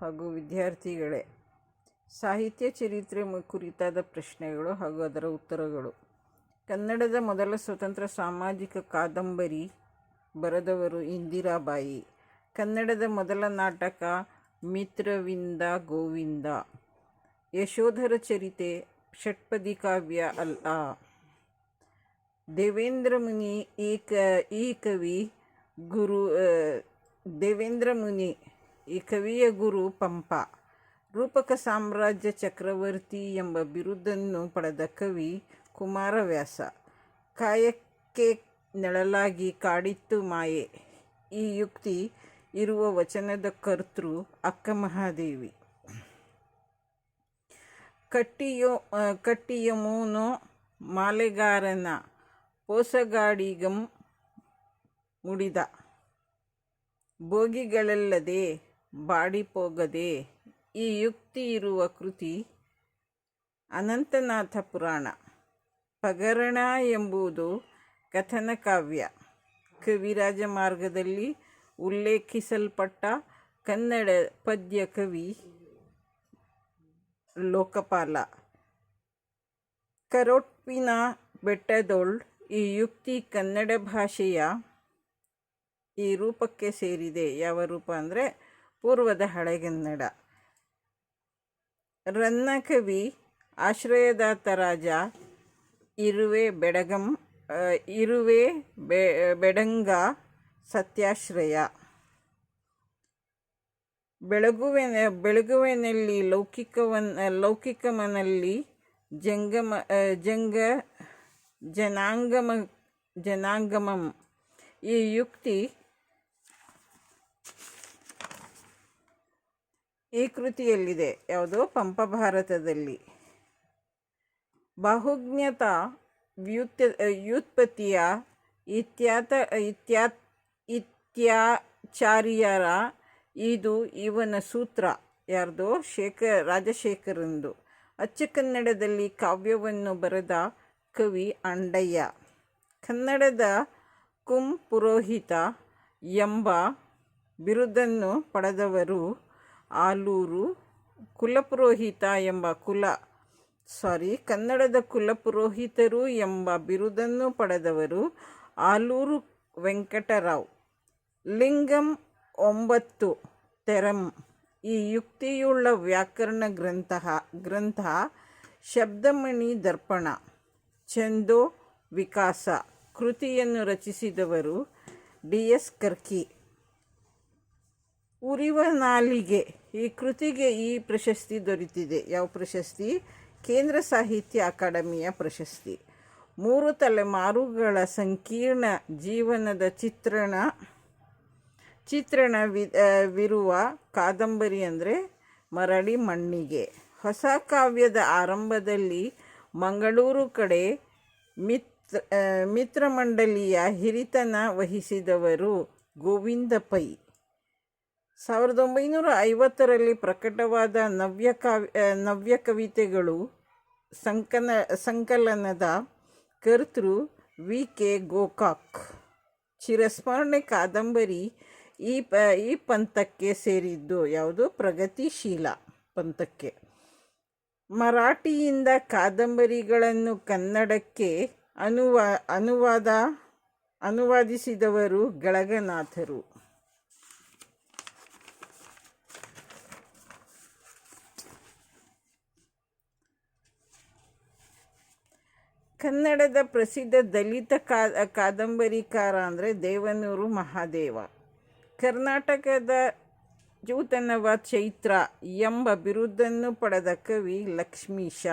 ಹಾಗೂ ವಿದ್ಯಾರ್ಥಿಗಳೇ, ಸಾಹಿತ್ಯ ಚರಿತ್ರೆ ಕುರಿತಾದ ಪ್ರಶ್ನೆಗಳು ಹಾಗೂ ಅದರ ಉತ್ತರಗಳು. ಕನ್ನಡದ ಮೊದಲ ಸ್ವತಂತ್ರ ಸಾಮಾಜಿಕ ಕಾದಂಬರಿ ಬರೆದವರು ಇಂದಿರಾಬಾಯಿ. ಕನ್ನಡದ ಮೊದಲ ನಾಟಕ ಮಿತ್ರವಿಂದ ಗೋವಿಂದ. ಯಶೋಧರ ಚರಿತೆ ಷಟ್ಪದಿ ಕಾವ್ಯ ಅಲ್ಲ ದೇವೇಂದ್ರ ಮುನಿ ಈ ಕ ಈ ಕವಿ ಗುರು ದೇವೇಂದ್ರ ಮುನಿ ಈ ಕವಿಯ ಗುರು ಪಂಪ. ರೂಪಕ ಸಾಮ್ರಾಜ್ಯ ಚಕ್ರವರ್ತಿ ಎಂಬ ಬಿರುದನ್ನು ಪಡೆದ ಕವಿ ಕುಮಾರವ್ಯಾಸ. ಕಾಯಕ್ಕೆ ನೆಳಲಾಗಿ ಕಾಡಿತ್ತು ಮಾಯೆ. ಈ ಯುಕ್ತಿ ಇರುವ ವಚನದ ಕರ್ತೃ ಅಕ್ಕ ಮಹಾದೇವಿ ಕಟ್ಟಿಯೋ ಕಟ್ಟಿಯ ಮೂನೋ ಮಾಲೆಗಾರನ ಪೋಸಗಾಡಿಗಂ ಮುಡಿದ. ಭೋಗಿಗಳಲ್ಲದೆ ಬಾಡಿಪೋಗದೆ ಈ ಯುಕ್ತಿ ಇರುವ ಕೃತಿ ಅನಂತನಾಥ ಪುರಾಣ. ಪಗರಣ ಎಂಬುದು ಕಥನ ಕಾವ್ಯ. ಕವಿರಾಜ ಮಾರ್ಗದಲ್ಲಿ ಉಲ್ಲೇಖಿಸಲ್ಪಟ್ಟ ಕನ್ನಡ ಪದ್ಯ ಕವಿ ಲೋಕಪಾಲ. ಕರೋಟ್ಪಿನ ಬೆಟ್ಟದೊಳ್ ಈ ಯುಕ್ತಿ ಕನ್ನಡ ಭಾಷೆಯ ಈ ರೂಪಕ್ಕೆ ಸೇರಿದೆ. ಯಾವ ರೂಪ ಅಂದರೆ ಪೂರ್ವದ ಹಳೆಗನ್ನಡ. ರನ್ನ ಕವಿ ಆಶ್ರಯದಾತ ರಾಜ, ಇರುವೆ ಬೆಡಗಂ ಇರುವೆ ಬೆ, ಬೆಡಂಗ, ಸತ್ಯಾಶ್ರಯ. ಬೆಳಗುವೆ, ಬೆಳಗುವೆನಲ್ಲಿ ಲೌಕಿಕವನ್, ಲೌಕಿಕಮನಲ್ಲಿ ಜಂಗಮ ಜಂಗ, ಜನಾಂಗಮ, ಜನಾಂಗಮಂ. ಈ ಯುಕ್ತಿ ಈ ಕೃತಿಯಲ್ಲಿದೆ. ಯಾವುದೋ ಪಂಪ ಭಾರತದಲ್ಲಿ. ಬಾಹುಜ್ಞತ ವ್ಯುತ್ಯ, ವ್ಯುತ್ಪತ್ತಿಯ ಇತ್ಯಾತ, ಇತ್ಯಾ, ಇತ್ಯಾಚಾರ್ಯರ ಇದು ಇವನ ಸೂತ್ರ. ಯಾರ್ದೋ ಶೇಖರ್, ರಾಜಶೇಖರಂದು. ಅಚ್ಚ ಕನ್ನಡದಲ್ಲಿ ಕಾವ್ಯವನ್ನು ಬರೆದ ಕವಿ ಅಂಡಯ್ಯ. ಕನ್ನಡದ ಕುಂ ಪುರೋಹಿತ ಎಂಬ ಬಿರುದನ್ನು ಪಡೆದವರು ಆಲೂರು ಕುಲಪುರೋಹಿತ ಎಂಬ ಕುಲ, ಸಾರಿ, ಕನ್ನಡದ ಕುಲಪುರೋಹಿತರು ಎಂಬ ಬಿರುದನ್ನು ಪಡೆದವರು ಆಲೂರು ವೆಂಕಟರಾವ್. ಲಿಂಗಂ ಒಂಬತ್ತು ತೆರಂ, ಈ ಯುಕ್ತಿಯುಳ್ಳ ವ್ಯಾಕರಣ ಗ್ರಂಥ ಗ್ರಂಥ ಶಬ್ದಮಣಿ ದರ್ಪಣ ಚಂದೋ ವಿಕಾಸ ಕೃತಿಯನ್ನು ರಚಿಸಿದವರು ಡಿ ಎಸ್ ಕರ್ಕಿ. ಉರಿವ ನಾಲಿಗೆ. ಈ ಕೃತಿಗೆ ಈ ಪ್ರಶಸ್ತಿ ದೊರೆತಿದೆ. ಯಾವ ಪ್ರಶಸ್ತಿ? ಕೇಂದ್ರ ಸಾಹಿತ್ಯ ಅಕಾಡೆಮಿಯ ಪ್ರಶಸ್ತಿ. ಮೂರು ತಲೆಮಾರುಗಳ ಸಂಕೀರ್ಣ ಜೀವನದ ಚಿತ್ರಣ ಚಿತ್ರಣ ವಿರುವ ಕಾದಂಬರಿ ಅಂದರೆ ಮರಳಿ ಮಣ್ಣಿಗೆ. ಹೊಸ ಕಾವ್ಯದ ಆರಂಭದಲ್ಲಿ ಮಂಗಳೂರು ಕಡೆ ಮಿತ್ರ ಮಿತ್ರ ಮಿತ್ರಮಂಡಲಿಯ ಹಿರಿತನ ವಹಿಸಿದವರು ಗೋವಿಂದ ಪೈ ಸಾವಿರದ ಒಂಬೈನೂರ ಐವತ್ತರಲ್ಲಿ ಪ್ರಕಟವಾದ ನವ್ಯ ಕಾವ್ಯ ನವ್ಯ ಕವಿತೆಗಳು ಸಂಕನ, ಸಂಕಲನದ ಕರ್ತೃ ವಿ. ಕೆ. ಗೋಕಾಕ್. ಚಿರಸ್ಮರಣೆ ಕಾದಂಬರಿ ಈ ಪ, ಈ ಪಂಥಕ್ಕೆ ಸೇರಿದ್ದು ಯಾವುದು? ಪ್ರಗತಿಶೀಲ ಪಂಥಕ್ಕೆ. ಮರಾಠಿಯಿಂದ ಕಾದಂಬರಿಗಳನ್ನು ಕನ್ನಡಕ್ಕೆ ಅನುವಾ, ಅನುವಾದ, ಅನುವಾದಿಸಿದವರು ಗಳಗನಾಥರು. ಕನ್ನಡದ ಪ್ರಸಿದ್ಧ ದಲಿತ ಕಾದಂಬರಿಕಾರ ಅಂದರೆ ದೇವನೂರು ಮಹಾದೇವ. ಕರ್ನಾಟಕದ ಜೂತನವ ಚೈತ್ರ ಎಂಬ ಬಿರುದನ್ನು ಪಡೆದ ಕವಿ ಲಕ್ಷ್ಮೀಶ.